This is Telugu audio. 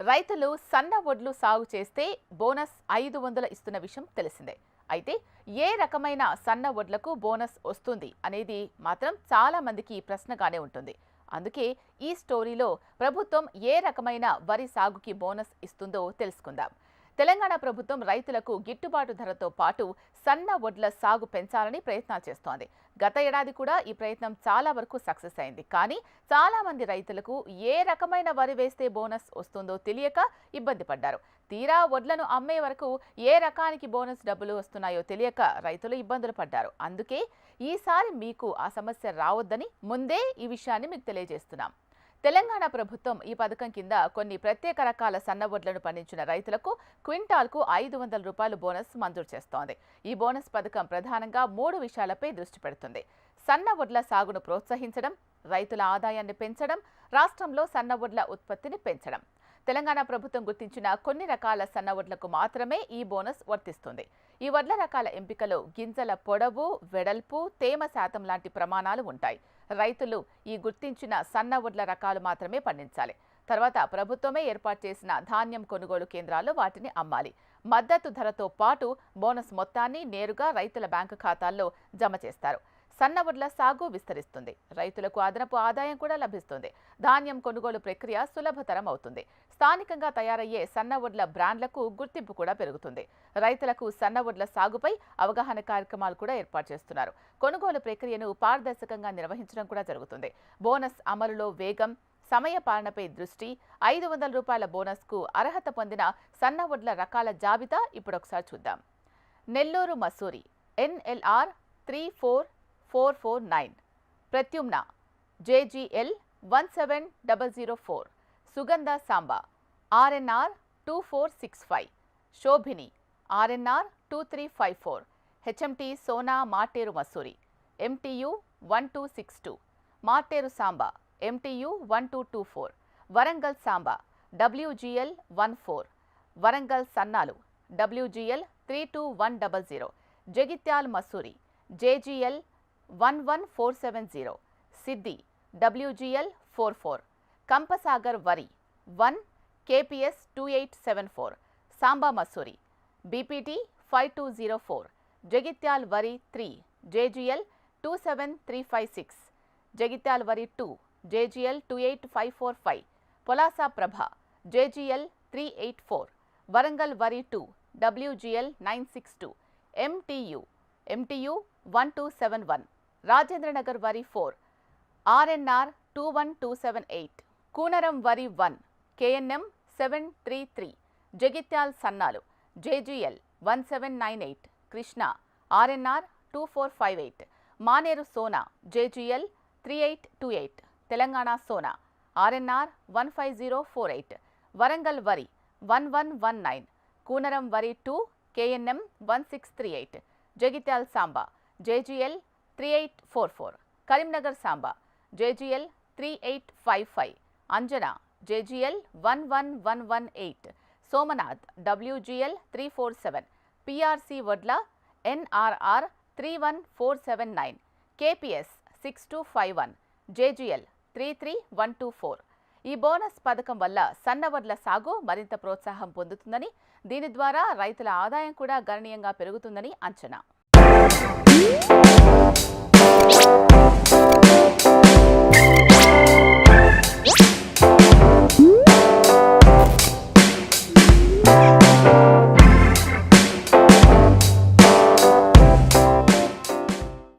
రైతులు సన్న వడ్లు సాగు చేస్తే బోనస్ ఐదు వందలు ఇస్తున్న విషయం తెలిసిందే. అయితే ఏ రకమైన సన్న వడ్లకు బోనస్ వస్తుంది అనేది మాత్రం చాలా మందికి ప్రశ్నగానే ఉంటుంది. అందుకే ఈ స్టోరీలో ప్రభుత్వం ఏ రకమైన వరి సాగుకి బోనస్ ఇస్తుందో తెలుసుకుందాం. తెలంగాణ ప్రభుత్వం రైతులకు గిట్టుబాటు ధరతో పాటు సన్న వడ్ల సాగు పెంచాలని ప్రయత్నాలు చేస్తోంది. గత ఏడాది కూడా ఈ ప్రయత్నం చాలా వరకు సక్సెస్ అయింది. కానీ చాలా మంది రైతులకు ఏ రకమైన వరి వేస్తే బోనస్ వస్తుందో తెలియక ఇబ్బంది పడ్డారు. తీరా వడ్లను అమ్మే వరకు ఏ రకానికి బోనస్ డబ్బులు వస్తున్నాయో తెలియక రైతులు ఇబ్బందులు పడ్డారు. అందుకే ఈసారి మీకు ఆ సమస్య రావద్దని ముందే ఈ విషయాన్ని మీకు తెలియజేస్తున్నాం. తెలంగాణ ప్రభుత్వం ఈ పథకం కింద కొన్ని ప్రత్యేక రకాల సన్నవడ్లను పండించిన రైతులకు క్వింటాల్కు ఐదు వందల రూపాయలు బోనస్ మంజూరు చేస్తోంది. ఈ బోనస్ పథకం ప్రధానంగా మూడు విషయాలపై దృష్టి పెడుతుంది. సన్నవడ్ల సాగును ప్రోత్సహించడం రైతుల ఆదాయాన్ని పెంచడం రాష్ట్రంలో సన్నవడ్ల ఉత్పత్తిని పెంచడం. తెలంగాణ ప్రభుత్వం గుర్తించిన కొన్ని రకాల సన్న వడ్లకు మాత్రమే ఈ బోనస్ వర్తిస్తుంది. ఈ వడ్ల రకాల ఎంపికలో గింజల పొడవు వెడల్పు తేమ శాతం లాంటి ప్రమాణాలు ఉంటాయి. రైతులు ఈ గుర్తించిన సన్న వడ్ల రకాలు మాత్రమే పండించాలి. తర్వాత ప్రభుత్వమే ఏర్పాటు చేసిన ధాన్యం కొనుగోలు కేంద్రాల్లో వాటిని అమ్మాలి. మద్దతు ధరతో పాటు బోనస్ మొత్తాన్ని నేరుగా రైతుల బ్యాంకు ఖాతాల్లో జమ చేస్తారు. సన్న వడ్ల సాగు విస్తరిస్తుంది. రైతులకు అదనపు ఆదాయం కూడా లభిస్తుంది. ధాన్యం కొనుగోలు ప్రక్రియ సులభతరం అవుతుంది. స్థానికంగా తయారయ్యే సన్న వడ్ల బ్రాండ్లకు గుర్తింపు కూడా పెరుగుతుంది. రైతులకు సన్న వడ్ల సాగుపై అవగాహన కార్యక్రమాలు కూడా ఏర్పాటు చేస్తున్నారు. కొనుగోలు ప్రక్రియను పారదర్శకంగా నిర్వహించడం కూడా జరుగుతుంది. బోనస్ అమలులో వేగం సమయ పాలనపై దృష్టి ఐదు వందల రూపాయల బోనస్కు అర్హత పొందిన సన్న వడ్ల రకాల జాబితా ఇప్పుడొకసారి చూద్దాం. Nellore Masuri NLR three four four four nine. Pradyumna. JGL one seven double zero four. Sugandha Samba. RNR two four six five. Shobhini. RNR two three five four. HMT Sona Materu Masuri. MTU one two six two. Materu Samba. MTU one two two four. Warangal Samba. WGL one four. Warangal సన్నాలు. WGL three two one double zero. Jagtial Masuri. JGL one one four seven zero Siddhi WGL four four Kampasagar వరి one KPS two eight seven four Samba Masuri BPT five two zero four Jagtial వరి three JGL two seven three five six Jagtial వరి two JGL two eight five four five Polasa Prabha JGL three eight four Warangal వరి two WGL nine six two MTU MTU one two seven one. Rajendranagar వరి four RNR two one two seven eight Kunaram వరి one KNM seven three three Jagtial సన్నాలు JGL one seven nine eight Krishna RNR two four five eight Maneru Sona JGL three eight two eight Telangana Sona RNR one five zero four eight Warangal వరి one one one nine Kunaram వరి two KNM one six three eight Jagtial Samba JGL three eight four four. Karimnagar Samba JGL three eight five five. Anjana JGL one one one one eight. Somnath WGL three four seven. PRC వడ్ల NRR three one four seven nine. KPS six two five one. JGL three three one two four. ఈ బోనస్ పథకం వల్ల సన్నవడ్ల సాగు మరింత ప్రోత్సాహం పొందుతుందని దీని ద్వారా రైతుల ఆదాయం కూడా గణనీయంగా పెరుగుతుందని అంచనా.